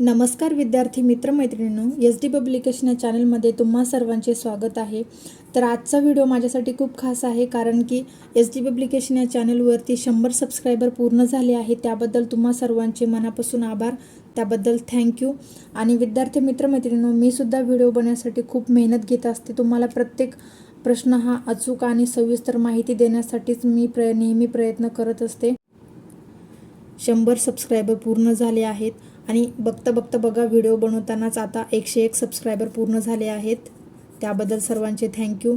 नमस्कार विद्यार्थी मित्रमैत्रिणींनो S D publication या चॅनलमध्ये तुम्हा सर्वांचे स्वागत आहे. तर आजचा व्हिडिओ माझ्यासाठी खूप खास आहे कारण की एस डी पब्लिकेशन या चॅनलवरती शंभर सबस्क्रायबर पूर्ण झाले आहे त्याबद्दल तुम्हा सर्वांचे मनापासून आभार. त्याबद्दल थँक्यू आणि विद्यार्थी मित्रमैत्रिणींनो मी सुद्धा व्हिडिओ बनवण्यासाठी खूप मेहनत घेत असते. तुम्हाला प्रत्येक प्रश्न हा अचूक आणि सविस्तर माहिती देण्यासाठीच मी प्र नेहमी प्रयत्न करत असते. शंभर सबस्क्रायबर पूर्ण झाले आहेत. आणि बघता बघता बघा व्हिडिओ बनवतानाच आता एकशे एक सबस्क्रायबर पूर्ण झाले आहेत. त्याबद्दल सर्वांचे थँक्यू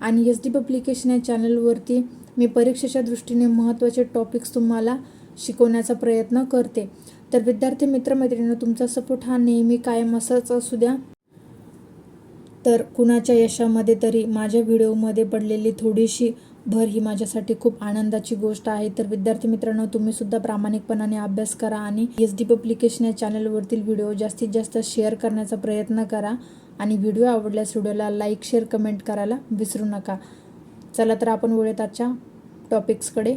आणि एस डी पब्लिकेशन या चॅनलवरती मी परीक्षेच्या दृष्टीने महत्त्वाचे टॉपिक्स तुम्हाला शिकवण्याचा प्रयत्न करते. तर विद्यार्थी मित्रमैत्रिणींनो तुमचा सपोर्ट हा नेहमी कायम असाच असू द्या. तर कुणाच्या यशामध्ये तरी माझ्या व्हिडिओमध्ये पडलेली थोडीशी भर ही माझ्यासाठी खूप आनंदाची गोष्ट आहे. तर विद्यार्थी मित्रांनो तुम्ही सुद्धा प्रामाणिकपणाने अभ्यास करा आणि एस डी पब्लिकेशन या चॅनलवरतील व्हिडिओ जास्तीत जास्त शेअर करण्याचा प्रयत्न करा. आणि व्हिडिओ आवडल्यास व्हिडिओला लाईक शेअर कमेंट करायला विसरू नका. चला तर आपण वळूयात आजच्या टॉपिक्सकडे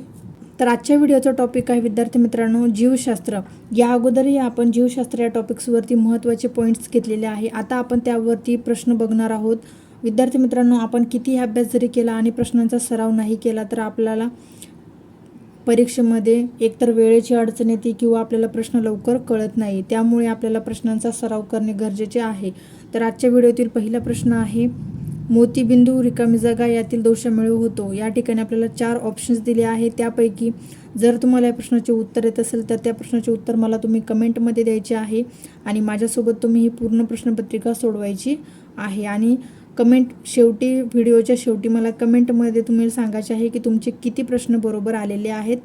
तर आजच्या व्हिडिओचा टॉपिक आहे विद्यार्थी मित्रांनो जीवशास्त्र. या अगोदरही आपण जीवशास्त्र या टॉपिक्सवरती महत्त्वाचे पॉईंट्स घेतलेले आहे. आता आपण त्यावरती प्रश्न बघणार आहोत. विद्यार्थी मित्रांनो आपण कितीही अभ्यास जरी केला आणि प्रश्नांचा सराव नाही केला तर आपल्याला परीक्षेमध्ये एकतर वेळेची अडचण येते किंवा आपल्याला प्रश्न लवकर कळत नाही. त्यामुळे आपल्याला प्रश्नांचा सराव करणे गरजेचे आहे. तर आजच्या व्हिडिओतील पहिला प्रश्न आहे मोतीबिंदू रिकामी जागा यातील दोषामुळे होतो. या ठिकाणी आपल्याला चार ऑप्शन्स दिले आहेत. त्यापैकी जर तुम्हाला या प्रश्नाचे उत्तर येत असेल तर त्या प्रश्नाचे उत्तर मला तुम्ही कमेंटमध्ये द्यायचे आहे आणि माझ्यासोबत तुम्ही ही पूर्ण प्रश्नपत्रिका सोडवायची आहे. आणि कमेंट शेवटी व्हिडिओच्या शेवटी मला कमेंटमध्ये तुम्ही सांगायचे आहे की तुमचे किती प्रश्न बरोबर आलेले आहेत.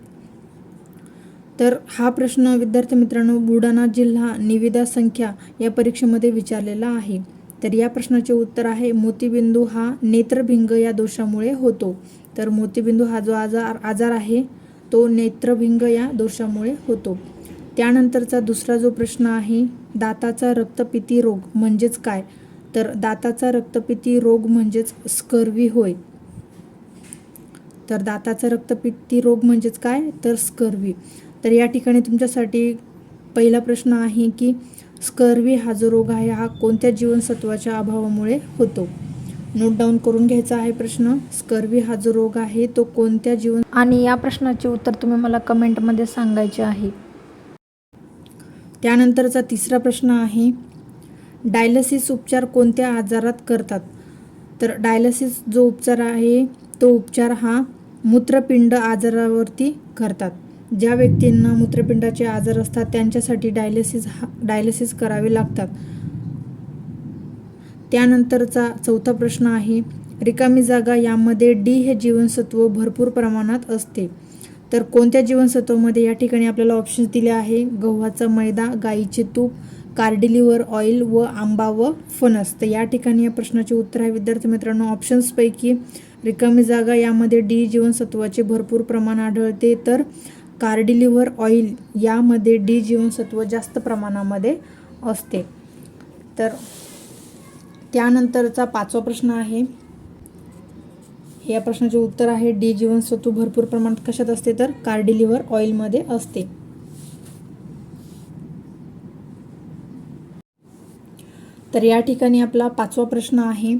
तर हा प्रश्न विद्यार्थी मित्रांनो बुलढाणा जिल्हा निविदा संख्या या परीक्षेमध्ये विचारलेला आहे. तर या प्रश्नाचे उत्तर आहे मोतीबिंदू हा नेत्रभिंग या दोषामुळे होतो. तर मोतीबिंदू हा जो आजार आजार आहे तो नेत्रभिंग या दोषामुळे होतो. त्यानंतरचा दुसरा जो प्रश्न आहे दाताचा रक्तपिती रोग म्हणजेच काय? तर दाताचा रक्तपिती रोग म्हणजेच स्कर्वी होय. तर दाताचा रक्तपित्ती रोग म्हणजेच काय? तर स्कर्वी. तर या ठिकाणी तुमच्यासाठी पहिला प्रश्न आहे की स्कर्वी हा जो रोग आहे हा कोणत्या जीवनसत्वाच्या अभावामुळे होतो? नोट डाऊन करून घ्यायचा आहे प्रश्न. स्कर्वी हा जो रोग आहे तो कोणत्या जीवन आणि या प्रश्नाचे उत्तर तुम्ही मला कमेंटमध्ये सांगायचे आहे. त्यानंतरचा तिसरा प्रश्न आहे डायलिसिस उपचार कोणत्या आजारात करतात? तर डायलिसिस जो उपचार आहे तो उपचार हा मूत्रपिंड आजारावरती करतात. ज्या व्यक्तींना मूत्रपिंडाचे आजार असतात त्यांच्यासाठी डायलिसिस हा डायलिसिस करावे लागतात. त्यानंतरचा चौथा प्रश्न आहे रिकामी जागा यामध्ये डी हे जीवनसत्व भरपूर प्रमाणात असते. तर कोणत्या जीवनसत्वामध्ये या ठिकाणी आपल्याला ऑप्शन्स दिले आहे? गव्हाचा मैदा गाईचे तूप कार्डिलिव्हर ऑइल व आंबा व फणस. तर या ठिकाणी या प्रश्नाचे उत्तर आहे. विद्यार्थी मित्रांनो ऑप्शन्सपैकी रिकामी जागा यामध्ये डी जीवनसत्वाचे भरपूर प्रमाण आढळते. तर कार्डिलिव्हर ऑइल यामध्ये डी जीवनसत्व जास्त प्रमाणामध्ये असते. तर त्यानंतरचा पाचवा प्रश्न आहे. या प्रश्नाचे उत्तर आहे. डी जीवनसत्व भरपूर प्रमाणात कशात असते? तर कार्डिलिव्हर ऑइलमध्ये असते. तर या ठिकाणी आपला पाचवा प्रश्न आहे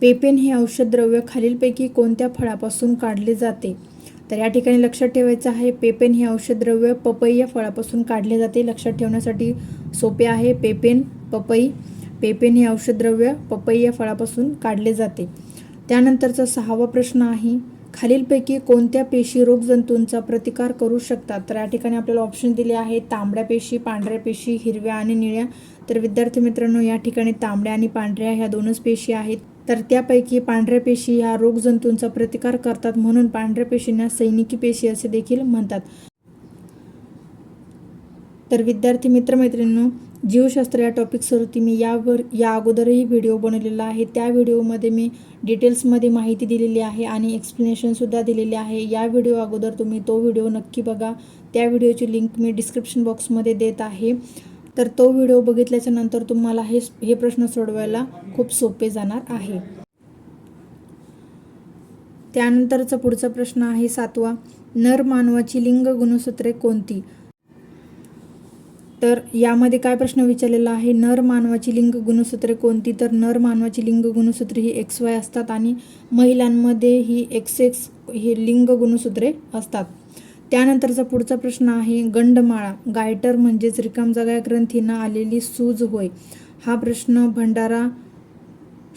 पेपेन हे औषधद्रव्य खालीलपैकी कोणत्या फळापासून काढले जाते? तर या ठिकाणी लक्षात ठेवायचं आहे पेपेन हे औषधद्रव्य पपई या फळापासून काढले जाते. लक्षात ठेवण्यासाठी सोपे आहे पेपेन पपई पेपेन हे औषधद्रव्य पपई या फळापासून काढले जाते. त्यानंतरचा सहावा प्रश्न आहे खालीलपैकी कोणत्या पेशी रोगजंतूंचा प्रतिकार करू शकतात? तर या ठिकाणी आपल्याला ऑप्शन दिले आहे तांबड्या पेशी पांढऱ्या पेशी हिरव्या आणि निळ्या. तर विद्यार्थी मित्रांनो या ठिकाणी तांबड्या आणि पांढऱ्या ह्या दोनच पेशी आहेत. तर त्यापैकी पांढऱ्या पेशी ह्या रोगजंतूंचा प्रतिकार करतात म्हणून पांढऱ्या पेशींना सैनिकी पेशी असे देखील म्हणतात. तर विद्यार्थी मित्रमैत्रिणींनो जीवशास्त्र या टॉपिकसवरती मी यावर या अगोदरही व्हिडिओ बनवलेला आहे. त्या व्हिडिओमध्ये मी डिटेल्समध्ये माहिती दिलेली आहे आणि एक्सप्लेनेशनसुद्धा दिलेले आहे. या व्हिडिओ अगोदर तुम्ही तो व्हिडिओ नक्की बघा. त्या व्हिडिओची लिंक मी डिस्क्रिप्शन बॉक्समध्ये देत आहे. तर तो व्हिडिओ बघितल्याच्या नंतर तुम्हाला हे हे प्रश्न सोडवायला खूप सोपे जाणार आहे. त्यानंतरचा पुढचा प्रश्न आहे सातवा. नर मानवाची लिंग गुणसूत्रे कोणती? तर यामध्ये काय प्रश्न विचारलेला आहे? नर मानवाची लिंग गुणसूत्रे कोणती? तर नर मानवाची लिंग गुणसूत्रे ही एक्स वाय असतात आणि महिलांमध्ये ही एक्स एक्स हे लिंग गुणसूत्रे असतात. त्यानंतरचा पुढचा प्रश्न आहे गंडमाळा गायटर म्हणजेच रिकामजागा ग्रंथींना आलेली सूज होय. हा प्रश्न भंडारा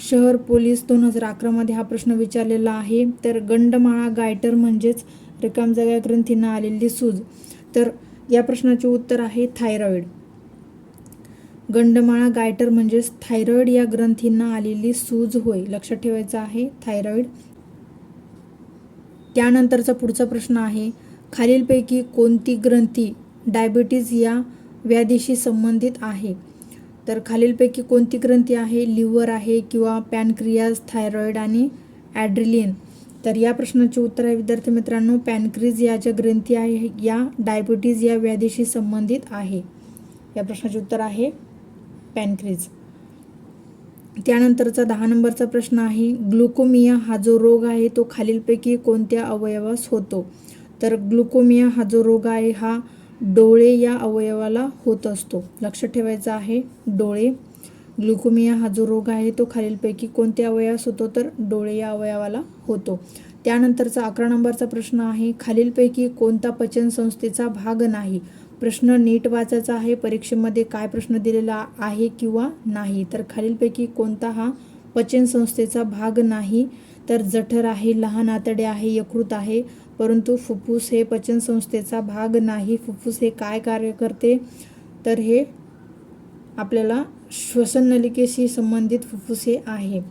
शहर पोलीस दोन हजार अकरामध्ये हा प्रश्न विचारलेला आहे. तर गंडमाळा गायटर म्हणजेच रिकामजागा ग्रंथींना आलेली सूज. तर या प्रश्नाचे उत्तर आहे थायरॉईड. गंडमाळा गायटर म्हणजेच थायरॉईड या ग्रंथींना आलेली सूज होय लक्षात ठेवायचं आहे थायरॉईड. त्यानंतरचा पुढचा प्रश्न आहे खालीलपैकी कोणती ग्रंथी डायबिटीज या व्याधीशी संबंधित आहे? तर खालीलपैकी कोणती ग्रंथी आहे? लिव्हर आहे किंवा पॅनक्रियाज थायरॉईड आणि ॲड्रिलिन. तर या प्रश्नाचे उत्तर आहे विद्यार्थी मित्रांनो पॅनक्रीज या ज्या ग्रंथी आहे या डायबिटीज या व्याधीशी संबंधित आहे. या प्रश्नाचे उत्तर आहे पॅनक्रीज. त्यानंतरचा दहा नंबरचा प्रश्न आहे ग्लुकोमिया हा जो रोग आहे तो खालीलपैकी कोणत्या अवयवास होतो? तर ग्लुकोमिया हा जो रोग आहे हा डोळे या अवयवाला होत असतो. लक्ष ठेवायचं आहे डोळे ग्लुकोमिया हा जो रोग आहे तो खालीलपैकी कोणत्या अवयवास होतो तर डोळे या अवयवाला होतो. त्यानंतरचा अकरा नंबरचा प्रश्न आहे खालीलपैकी कोणता पचन संस्थेचा भाग नाही? प्रश्न नीट वाचायचा आहे परीक्षेमध्ये काय प्रश्न दिलेला आहे किंवा नाही? तर खालीलपैकी कोणता हा पचन संस्थेचा भाग नाही तर जठर आहे लहान आतडे आहे यकृत आहे परंतु फुफ्फुस हे पचन संस्थेचा भाग नाही. फुफ्फुस हे काय कार्य करते? तर हे आपल्याला श्वसन नलिकेशी संबंधित फुफ्फुसे आहे.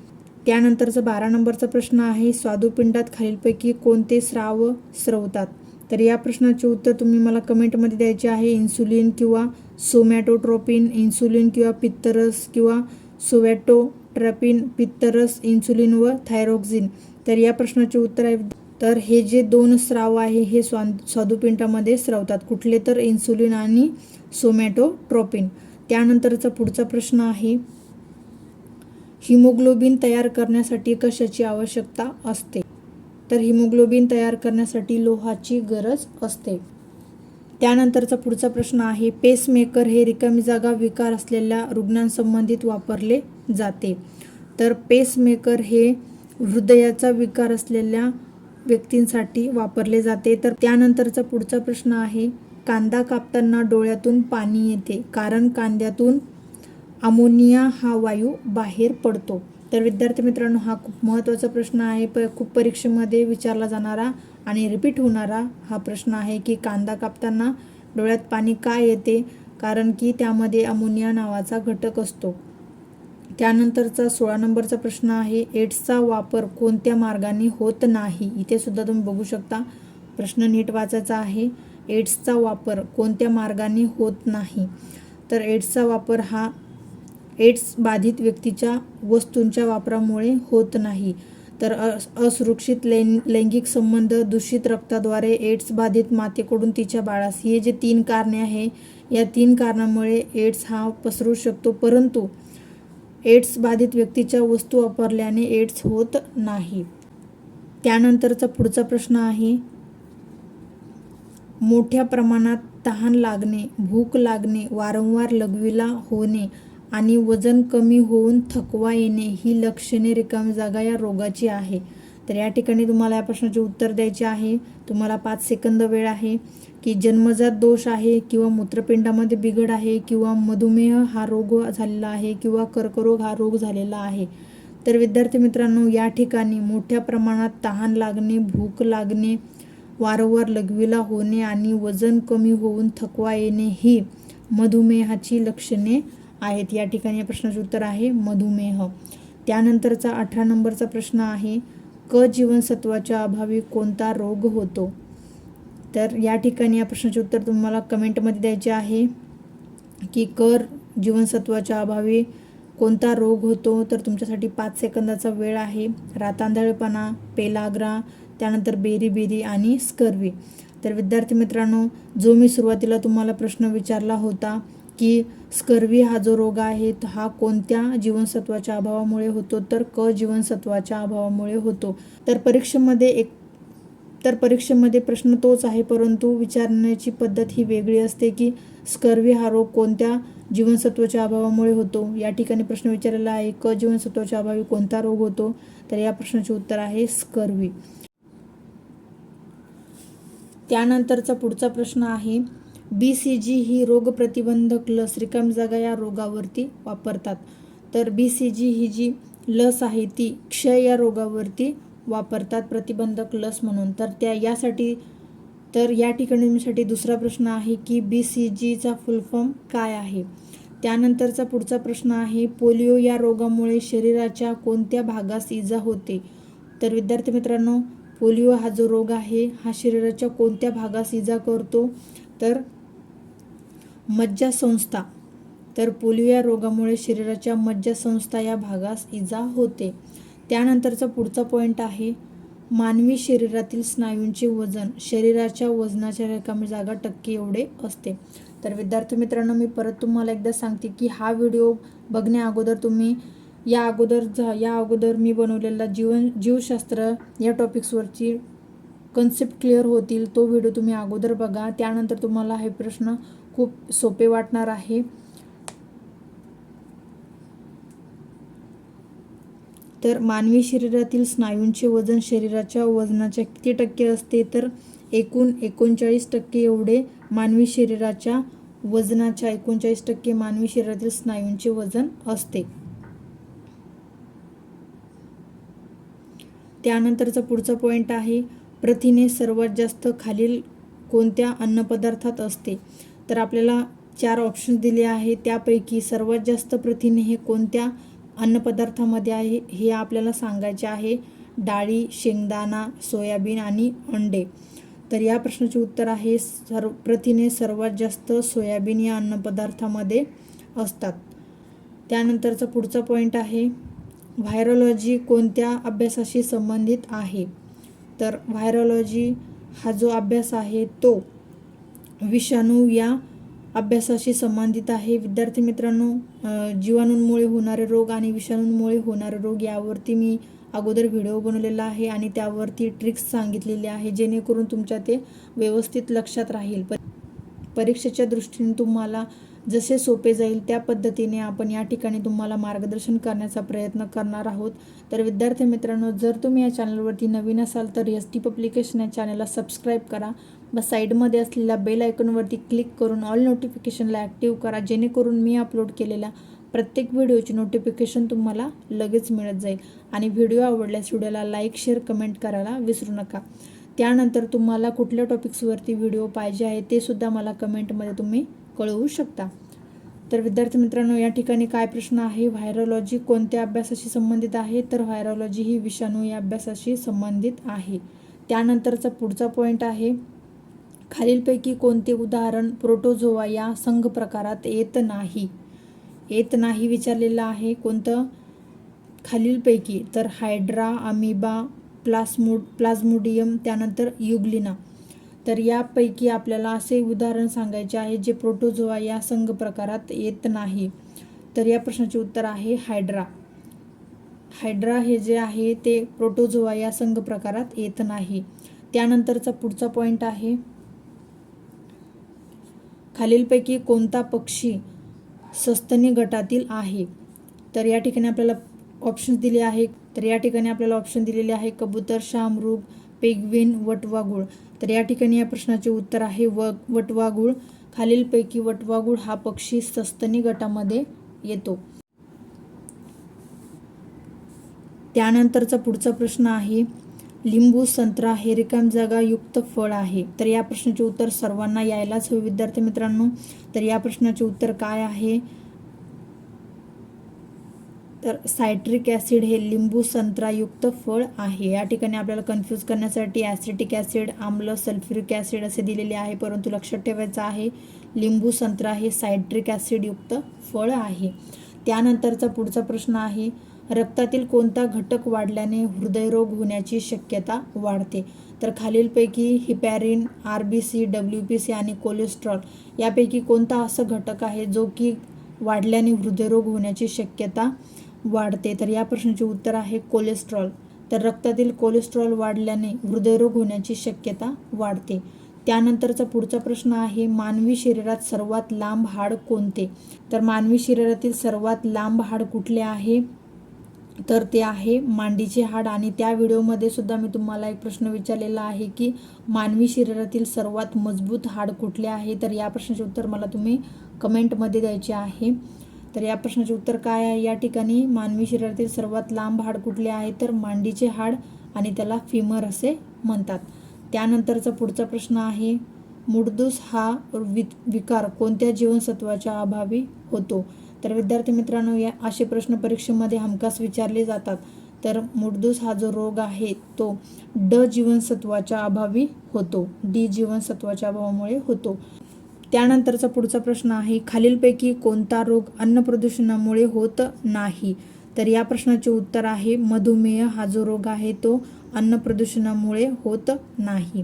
त्यानंतरचा बारा नंबरचा प्रश्न आहे स्वादुपिंडात खालीलपैकी कोणते स्राव स्रवतात? तर या प्रश्नाचे उत्तर तुम्ही मला कमेंटमध्ये द्यायचे आहे. इन्सुलिन किंवा सोमॅटोट्रोपिन इन्सुलिन किंवा पित्तरस किंवा सोवॅटोट्रॅपिन पित्तरस इन्सुलिन व थायरोक्झिन तर या प्रश्नाचे उत्तर आहे. तर हे जे दोन स्राव आहे हे स्वा स्वादुपिंडामध्ये स्रवतात. कुठले तर इन्सुलिन आणि सोमॅटोट्रोपिन. त्यानंतरचा पुढचा प्रश्न आहे हिमोग्लोबिन तयार करण्यासाठी कशाची आवश्यकता असते? तर हिमोग्लोबिन तयार करण्यासाठी लोहाची गरज असते. त्यानंतरचा पुढचा प्रश्न आहे पेसमेकर हे रिकामी जागा विकार असलेल्या रुग्णांसंबंधित वापरले जाते. तर पेसमेकर हे हृदयाचा विकार असलेल्या व्यक्तींसाठी वापरले जाते. तर त्यानंतरचा पुढचा प्रश्न आहे कांदा कापताना डोळ्यातून पाणी येते कारण कांद्यातून अमोनिया हा वायू बाहेर पडतो. तर विद्यार्थी मित्रांनो हा खूप महत्त्वाचा प्रश्न आहे. प खूप परीक्षेमध्ये विचारला जाणारा आणि रिपीट होणारा हा प्रश्न आहे की कांदा कापताना डोळ्यात पाणी का येते? कारण की त्यामध्ये अमोनिया नावाचा घटक असतो. त्यानंतरचा सोळा नंबरचा प्रश्न आहे एड्सचा वापर कोणत्या मार्गाने होत नाही? इथे सुद्धा तुम्ही बघू शकता. प्रश्न नीट वाचायचा आहे. एड्सचा वापर कोणत्या मार्गाने होत नाही. तर एड्सचा वापर हा एड्स बाधित व्यक्तीच्या वस्तूंच्या वापरामुळे होत नाही. तर असुरक्षित लैं लैंगिक संबंध दूषित रक्ताद्वारे एड्स बाधित मातेकडून तिच्या बाळास. हे जे तीन कारणे आहे या तीन कारणामुळे एड्स हा पसरू शकतो परंतु एड्स बाधित व्यक्तीच्या वस्तू वापरल्याने एड्स होत नाही. त्यानंतरचा पुढचा प्रश्न आहे मोठ्या प्रमाणात तहान लागणे भूक लागणे वारंवार लघवीला होणे आणि वजन कमी होऊन थकवा येणे ही लक्षणे रिकामी जागा या रोगाची आहे. तर या ठिकाणी तुम्हाला या प्रश्नाचे उत्तर द्यायचे आहे. तुम्हाला पाच सेकंद वेळ आहे की जन्मजात दोष आहे किंवा मूत्रपिंडामध्ये बिघड आहे किंवा मधुमेह हा रोग झालेला आहे किंवा कर्करोग हा रोग झालेला आहे. तर विद्यार्थी मित्रांनो या ठिकाणी मोठ्या प्रमाणात तहान लागणे भूक लागणे वारंवार लघवीला होणे आणि वजन कमी होऊन थकवा येणे ही मधुमेहाची लक्षणे आहेत. या ठिकाणी या प्रश्नाचे उत्तर आहे मधुमेह. त्यानंतरचा अठरा नंबरचा प्रश्न आहे क जीवनसत्वाच्या अभावी कोणता रोग होतो? तर या ठिकाणी या प्रश्नाचे उत्तर तुम्हाला कमेंटमध्ये द्यायचे आहे की कर जीवनसत्वाच्या अभावी कोणता रोग होतो? तर तुमच्यासाठी पाच सेकंदाचा वेळ आहे. रातांधळपणा पेलाग्रा त्यानंतर बेरी बेरी आणि स्कर्वी. तर विद्यार्थी मित्रांनो जो मी सुरुवातीला तुम्हाला प्रश्न विचारला होता की स्कर्वी हा जो रोग आहे हा कोणत्या जीवनसत्वाच्या अभावामुळे होतो? तर क जीवनसत्वाच्या अभावामुळे होतो. तर परीक्षेमध्ये एक तर परीक्षेमध्ये प्रश्न तोच आहे परंतु विचारण्याची पद्धत ही वेगळी असते की स्कर्वी हा रोग कोणत्या जीवनसत्वाच्या अभावामुळे होतो? या ठिकाणी प्रश्न विचारलेला आहे क जीवनसत्वाच्या अभावी कोणता रोग होतो? तर या प्रश्नाचे उत्तर आहे स्कर्वी. त्यानंतरचा पुढचा प्रश्न आहे बी सी जी ही रोगप्रतिबंधक लस रिकाम जागा या रोगावरती वापरतात. तर बी सी जी ही जी लस आहे ती क्षय या रोगावरती वापरतात प्रतिबंधक लस म्हणून. तर त्या यासाठी तर या ठिकाणी दुसरा प्रश्न आहे की बी सी जीचा फुल फॉर्म काय आहे? त्यानंतरचा पुढचा प्रश्न आहे पोलिओ या रोगामुळे शरीराच्या कोणत्या भागास इजा होते? तर विद्यार्थी मित्रांनो पोलिओ हा जो रोग आहे हा शरीराच्या कोणत्या भागास इजा करतो? तर मज्जासंस्था. तर पोलिओ या रोगामुळे शरीराच्या मज्जासंस्था या भागास इजा होते. त्यानंतरचा पुढचा पॉईंट आहे मानवी शरीरातील स्नायूंचे वजन. शरीराच्या वजनाच्या रिकामी जागा टक्के एवढे असते. तर विद्यार्थी मित्रांनो मी परत तुम्हाला एकदा सांगते की हा व्हिडिओ बघण्या अगोदर तुम्ही या अगोदर झा या अगोदर मी बनवलेला जीवन जीवशास्त्र या टॉपिक्सवरची कन्सेप्ट क्लिअर होतील तो व्हिडिओ तुम्ही अगोदर बघा. त्यानंतर तुम्हाला हे प्रश्न खूप सोपे वाटणार आहे. तर मानवी शरीरातील स्नायूंचे वजन शरीराच्या वजनाच्या किती टक्के असते? तर एकूण एकोणचाळीस टक्के एवढे मानवी शरीराच्या वजनाच्या एकोणचाळीस टक्के मानवी शरीरातील स्नायूंचे वजन असते. त्यानंतरचा पुढचा पॉईंट आहे प्रथिने सर्वात जास्त खालील कोणत्या अन्नपदार्थात असते? तर आपल्याला चार ऑप्शन्स दिले आहे त्यापैकी सर्वात जास्त प्रथिने हे कोणत्या अन्नपदार्थामध्ये आहे हे आपल्याला सांगायचे आहे. डाळी शेंगदाणा सोयाबीन आणि अंडे. तर या प्रश्नाचे उत्तर आहे सर्व प्रथिने सर्वात जास्त सोयाबीन या अन्नपदार्थामध्ये असतात. त्यानंतरचा पुढचा पॉईंट आहे व्हायरॉलॉजी कोणत्या अभ्यासाशी संबंधित आहे? तर व्हायरॉलॉजी हा जो अभ्यास आहे तो विषाणू या अभ्यासाशी संबंधित आहे. विद्यार्थी मित्रांनो जीवाणूंमुळे होणारे रोग आणि विषाणूंमुळे होणारे रोग यावरती मी अगोदर व्हिडिओ बनवलेला आहे आणि त्यावरती ट्रिक्स सांगितलेले आहे जेणेकरून तुमच्या ते व्यवस्थित लक्षात राहील. परीक्षेच्या दृष्टीने तुम्हाला जसे सोपे जाईल त्या पद्धतीने आपण या ठिकाणी तुम्हाला मार्गदर्शन करण्याचा प्रयत्न करणार आहोत. तर विद्यार्थी मित्रांनो जर तुम्ही या चॅनलवरती नवीन असाल तर एस टी पब्लिकेशन या चॅनलला सबस्क्राईब करा. व साईडमध्ये असलेल्या बेल आयकॉनवरती क्लिक करून ऑल नोटिफिकेशनला ॲक्टिव्ह करा. जेणेकरून मी अपलोड केलेल्या प्रत्येक व्हिडिओची नोटिफिकेशन तुम्हाला लगेच मिळत जाईल. आणि व्हिडिओ आवडल्यास व्हिडिओला लाईक शेअर कमेंट करायला विसरू नका. त्यानंतर तुम्हाला कुठल्या टॉपिक्सवरती व्हिडिओ पाहिजे आहे ते सुद्धा मला कमेंटमध्ये तुम्ही कळवू शकता. तर विद्यार्थी मित्रांनो या ठिकाणी काय प्रश्न आहे? व्हायरोलॉजी कोणत्या अभ्यासाशी संबंधित आहे? तर व्हायरोलॉजी ही विषाणू या अभ्यासाशी संबंधित आहे. त्यानंतरचा पुढचा पॉईंट आहे. खालीलपैकी कोणते उदाहरण प्रोटोझोवा या संघ प्रकारात येत नाही? येत नाही विचारलेलं आहे. कोणतं? खालीलपैकी तर हायड्रा अमिबा प्लास्मो प्लाझ्मोडियम त्यानंतर युग्लिना तर यापैकी आपल्याला असे उदाहरण सांगायचे आहे जे प्रोटोझोआ या संघ प्रकारात येत नाही. तर या प्रश्नाचे उत्तर आहे हायड्रा. हायड्रा हे जे आहे ते प्रोटोझोआ या संघ प्रकारात येत नाही. त्यानंतरचा पुढचा पॉईंट आहे. खालीलपैकी कोणता पक्षी सस्तनी गटातील आहे? तर या ठिकाणी आपल्याला ऑप्शन दिले आहे तर या ठिकाणी आपल्याला ऑप्शन दिलेले आहे कबूतर शामरूग पेगविन वटवागुळ तर या ठिकाणी या प्रश्नाचे उत्तर आहे व वटवागुळ खालीलपैकी वटवागुळ हा पक्षी सस्तनी गटामध्ये येतो. त्यानंतरचा पुढचा प्रश्न आहे लिंबू संत्रा हे रिकाम जागा युक्त फळ आहे. तर या प्रश्नाचे उत्तर सर्वांना यायलाच हवे विद्यार्थी मित्रांनो. तर या प्रश्नाचे उत्तर काय आहे? तर सायट्रिक ॲसिड हे लिंबू संत्रायुक्त फळ आहे. या ठिकाणी आपल्याला कन्फ्यूज करण्यासाठी ॲसिटिक ॲसिड आम्ल सल्फ्युरिक ॲसिड असे दिलेले आहे. परंतु लक्षात ठेवायचं आहे लिंबू संत्रा हे सायट्रिक ॲसिडयुक्त फळ आहे. त्यानंतरचा पुढचा प्रश्न आहे रक्तातील कोणता घटक वाढल्याने हृदयरोग होण्याची शक्यता वाढते? तर खालीलपैकी heparin R B C W P C आणि कोलेस्ट्रॉल यापैकी कोणता असं घटक आहे जो की वाढल्याने हृदयरोग होण्याची शक्यता वाढते. तर या प्रश्नाचे उत्तर आहे कोलेस्ट्रॉल तर रक्तातील कोलेस्ट्रॉल वाढल्याने हृदयरोग होण्याची शक्यता वाढते. त्यानंतरचा पुढचा प्रश्न आहे मानवी शरीरात सर्वात लांब हाड कोणते? तर मानवी शरीरातील सर्वात लांब हाड कुठले आहे? तर ते आहे मांडीचे हाड. आणि त्या व्हिडिओमध्ये सुद्धा मी तुम्हाला एक प्रश्न विचारलेला आहे की मानवी शरीरातील सर्वात मजबूत हाड कुठले आहे? तर या प्रश्नाचे उत्तर मला तुम्ही कमेंटमध्ये द्यायचे आहे. तर या प्रश्नाचे उत्तर काय आहे? या ठिकाणी मानवी शरीरातील सर्वात लांब हाड कुठले आहे? तर मांडीचे हाड आणि त्याला फिमर असे म्हणतात. त्यानंतरचा पुढचा प्रश्न आहे मुडदूस हा वि विकार कोणत्या जीवनसत्वाच्या अभावी होतो? तर विद्यार्थी मित्रांनो या असे प्रश्न परीक्षेमध्ये हमखास विचारले जातात. तर मुडदूस हा जो रोग आहे तो ड जीवनसत्वाच्या अभावी होतो. डी जीवनसत्वाच्या अभावामुळे होतो. त्यानंतरचा पुढचा प्रश्न आहे खालीलपैकी कोणता रोग अन्न प्रदूषणामुळे होत नाही? तर या प्रश्नाचे उत्तर आहे मधुमेह हा जो रोग आहे तो अन्न प्रदूषणामुळे होत नाही.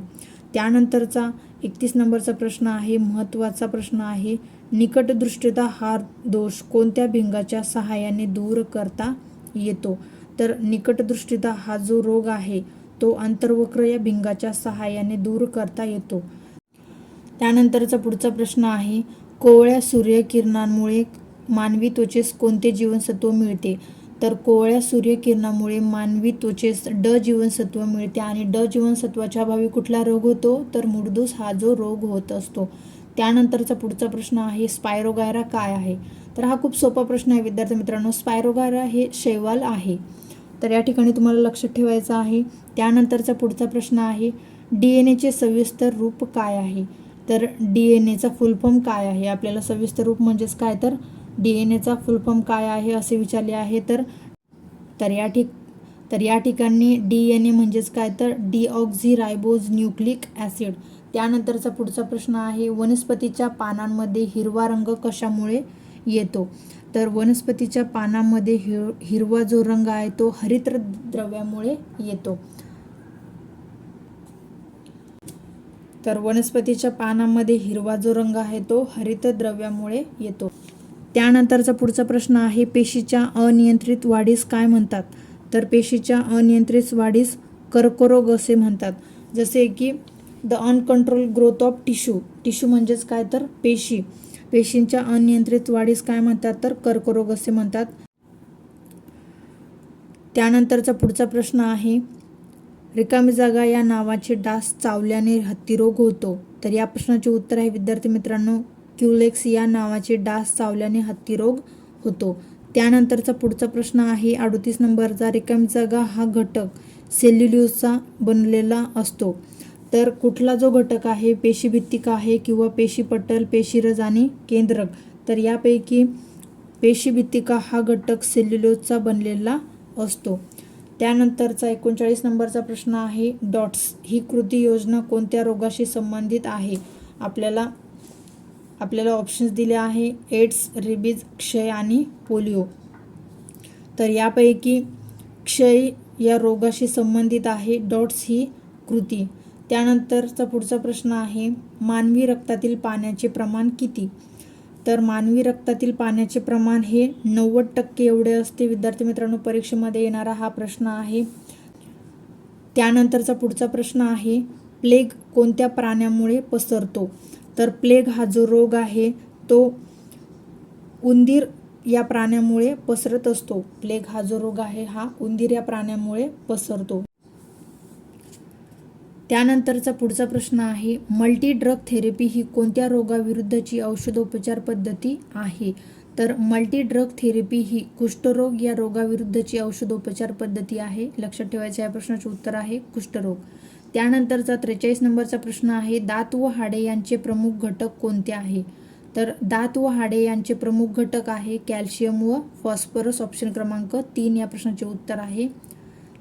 त्यानंतरचा एकतीस नंबरचा प्रश्न आहे महत्त्वाचा प्रश्न आहे निकटदृष्टता हा दोष कोणत्या भिंगाच्या सहाय्याने दूर करता येतो? तर निकटदृष्टता हा जो रोग आहे तो अंतर्वक्र या भिंगाच्या सहाय्याने दूर करता येतो. त्यानंतरचा पुढचा प्रश्न आहे कोवळ्या सूर्यकिरणांमुळे मानवी त्वचेस कोणते जीवनसत्व मिळते? तर कोवळ्या सूर्यकिरणामुळे मानवी त्वचेस ड जीवनसत्व मिळते आणि ड जीवनसत्वाच्या अभावी कुठला रोग होतो? तर मुडदूस हा जो रोग होत असतो. त्यानंतरचा पुढचा प्रश्न आहे स्पायरोगायरा काय आहे? तर हा खूप सोपा प्रश्न आहे विद्यार्थी मित्रांनो. स्पायरोगायरा हे शैवाल आहे. तर या ठिकाणी तुम्हाला लक्षात ठेवायचं आहे. त्यानंतरचा पुढचा प्रश्न आहे डी एन एचे सविस्तर रूप काय आहे? तर डी एन एचा फुलफॉर्म काय आहे? आपल्याला सविस्तर रूप म्हणजेच काय? तर डी एन एचा फुलफॉर्म काय आहे असे विचारले आहे. तर तर या ठिक तर या ठिकाणी डी एन ए म्हणजेच काय? तर डी रायबोज न्यूक्लिक ॲसिड त्यानंतरचा पुढचा प्रश्न आहे वनस्पतीच्या पानांमध्ये हिरवा रंग कशामुळे येतो? तर वनस्पतीच्या पानांमध्ये हिर हिरवा जो रंग आहे तो हरित द्रव्यामुळे येतो. तर वनस्पतीच्या पानांमध्ये हिरवा जो रंग आहे तो हरित द्रव्यामुळे येतो. त्यानंतरचा पुढचा प्रश्न आहे पेशीच्या अनियंत्रित वाढीस काय म्हणतात? तर पेशीच्या अनियंत्रित वाढीस कर्करोग असे म्हणतात. जसे की the uncontrol growth of tissue tissue म्हणजेच काय तर? पेशी. पेशींच्या अनियंत्रित वाढीस काय म्हणतात? तर कर्करोग असे म्हणतात. त्यानंतरचा पुढचा प्रश्न आहे रिकामी जागा या नावाचे डास चावल्याने हत्तीरोग होतो. तर या प्रश्नाचे उत्तर आहे विद्यार्थी मित्रांनो क्युलेक्स या नावाचे डास चावल्याने हत्तीरोग होतो. त्यानंतरचा पुढचा प्रश्न आहे अडतीस नंबरचा रिकामी जागा हा घटक सेल्युल्यूजचा बनलेला असतो. तर कुठला जो घटक आहे पेशीभित्तिका आहे किंवा पेशीपटल पेशीरज आणि केंद्रक? तर यापैकी पेशीभित्तिका हा घटक सेल्युलोजचा बनलेला असतो. त्यानंतरचा एकोणचाळीस नंबरचा प्रश्न आहे डॉट्स. ही कृती योजना कोणत्या रोगाशी संबंधित आहे? आपल्याला आपल्याला ऑप्शन्स दिले आहे एड्स रिबीज क्षय आणि पोलिओ. तर यापैकी क्षय या रोगाशी संबंधित आहे डॉट्स ही कृती. त्यानंतरचा पुढचा प्रश्न आहे मानवी रक्तातील पाण्याचे प्रमाण किती? तर मानवी रक्तातील पाण्याचे प्रमाण हे नव्वद टक्के एवढे असते. विद्यार्थी मित्रांनो परीक्षेमध्ये येणारा हा प्रश्न आहे. त्यानंतरचा पुढचा प्रश्न आहे प्लेग कोणत्या प्राण्यामुळे पसरतो? तर प्लेग हा जो रोग आहे तो उंदीर या प्राण्यामुळे पसरत असतो. प्लेग हा जो रोग आहे हा उंदीर या प्राण्यामुळे पसरतो. त्यानंतरचा पुढचा प्रश्न आहे मल्टी ड्रग थेरपी ही कोणत्या रोगाविरुद्धची औषधोपचार पद्धती आहे? तर मल्टी ड्रग थेरपी ही कुष्ठरोग या रोगाविरुद्धची औषधोपचार पद्धती आहे. लक्षात ठेवायचं या प्रश्नाचे उत्तर आहे कुष्ठरोग. त्यानंतरचा त्रेचाळीस नंबरचा प्रश्न आहे दात व हाडे यांचे प्रमुख घटक कोणते आहे? तर दात व हाडे यांचे प्रमुख घटक आहे कॅल्शियम व फॉस्फरस ऑप्शन क्रमांक तीन या प्रश्नाचे उत्तर आहे.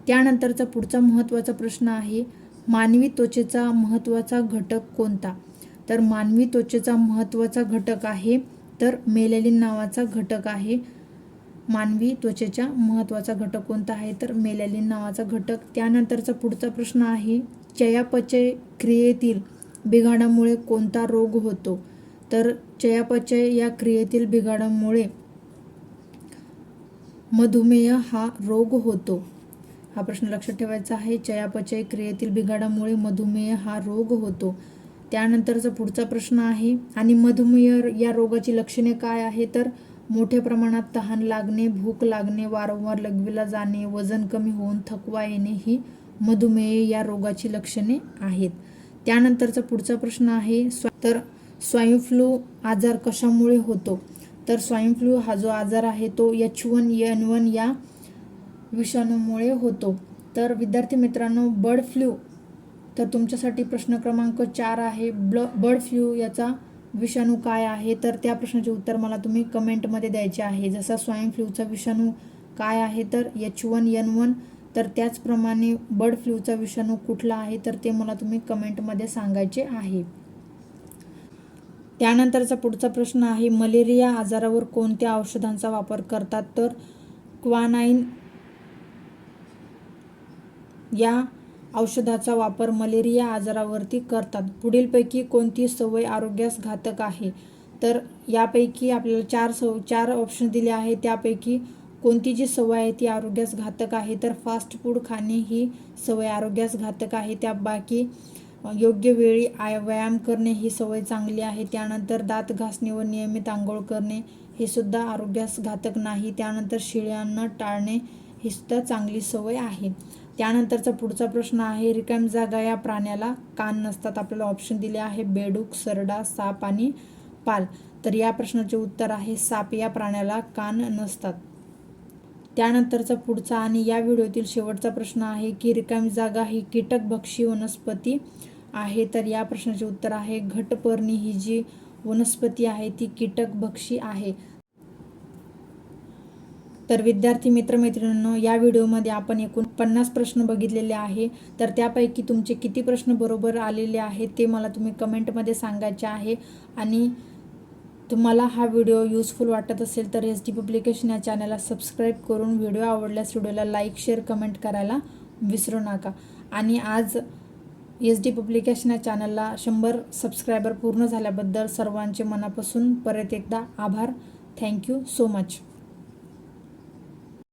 त्यानंतरचा पुढचा महत्त्वाचा प्रश्न आहे मानवी त्वचेचा महत्त्वाचा घटक कोणता? तर मानवी त्वचेचा महत्त्वाचा घटक आहे तर मेलेलिन नावाचा घटक आहे. मानवी त्वचेचा महत्त्वाचा घटक कोणता आहे तर मेलॅलिन नावाचा घटक. त्यानंतरचा पुढचा प्रश्न आहे चयापचय क्रियेतील बिघाडामुळे कोणता रोग होतो? तर चयापचय या क्रियेतील बिघाडामुळे मधुमेह हा रोग होतो. हा प्रश्न लक्षात ठेवायचा आहे. चयापचय क्रियेतील बिघाडामुळे मधुमेह हा रोग होतो. त्यानंतरचा पुढचा प्रश्न आहे आणि मधुमेह या रोगाची लक्षणे काय आहे तर मोठ्या प्रमाणात तहान लागणे भूक लागणे वारंवार लघवीला जाणे वजन कमी होऊन थकवा येणे ही मधुमेह या रोगाची लक्षणे आहेत. त्यानंतरचा पुढचा प्रश्न आहे तर स्वाईन फ्लू आजार कशामुळे होतो? तर स्वाईन फ्लू हा जो आजार आहे तो एच वन एन वन या विषाणूमुळे होतो. तर विद्यार्थी मित्रांनो बर्ड फ्लू तर तुमच्यासाठी प्रश्न क्रमांक चार आहे. ब्ल बर्ड फ्लू याचा विषाणू काय आहे? तर त्या प्रश्नाचे उत्तर मला तुम्ही कमेंटमध्ये द्यायचे आहे. जसा स्वाईन फ्लूचा विषाणू काय आहे? तर एच वन एन वन तर त्याचप्रमाणे बर्ड फ्लूचा विषाणू कुठला आहे? तर ते मला तुम्ही कमेंटमध्ये सांगायचे आहे. त्यानंतरचा पुढचा प्रश्न आहे मलेरिया आजारावर कोणत्या औषधांचा वापर करतात? तर क्वानाईन या औषधाचा वापर मलेरिया आजारावरती करतात. पुढीलपैकी कोणती सवय आरोग्यास घातक आहे? तर यापैकी आपल्याला चार सव चार ऑप्शन दिले आहे त्यापैकी कोणती जी सवय आहे ती आरोग्यास घातक आहे? तर फास्ट फूड खाणे ही सवय आरोग्यास घातक आहे. त्या बाकी योग्य वेळी आय व्यायाम करणे ही सवय चांगली आहे. त्यानंतर दात घासणे व नियमित आंघोळ करणे हे सुद्धा आरोग्यास घातक नाही. त्यानंतर शिळ्यांना टाळणे ही सुद्धा चांगली सवय आहे. त्यानंतरचा पुढचा प्रश्न आहे रिकाम जागा या प्राण्याला कान नसतात. आपल्याला ऑप्शन दिले आहे बेडूक सरडा साप आणि पाल. तर या प्रश्नाचे उत्तर आहे साप या प्राण्याला कान नसतात. त्यानंतरचा पुढचा आणि या व्हिडिओतील शेवटचा प्रश्न आहे की रिकामी जागा ही कीटकभक्षी वनस्पती आहे. तर या प्रश्नाचे उत्तर आहे घटपर्णी ही जी वनस्पती आहे ती कीटकभक्षी आहे. तर विद्यार्थी मित्रमैत्रिणींनो या व्हिडिओमध्ये आपण एकूण पन्नास प्रश्न बघितलेले आहे. तर त्यापैकी तुमचे किती प्रश्न बरोबर आलेले आहेत ते मला तुम्ही कमेंटमध्ये सांगायचे आहे. आणि तुम्हाला हा व्हिडिओ युजफुल वाटत असेल तर एस डी पब्लिकेशन या चॅनलला सबस्क्राईब करून व्हिडिओ आवडल्यास व्हिडिओला लाईक शेअर कमेंट करायला विसरू नका. आणि आज एस डी पब्लिकेशन या चॅनलला शंभर सबस्क्रायबर पूर्ण झाल्याबद्दल सर्वांचे मनापासून परत एकदा आभार. Thank you so much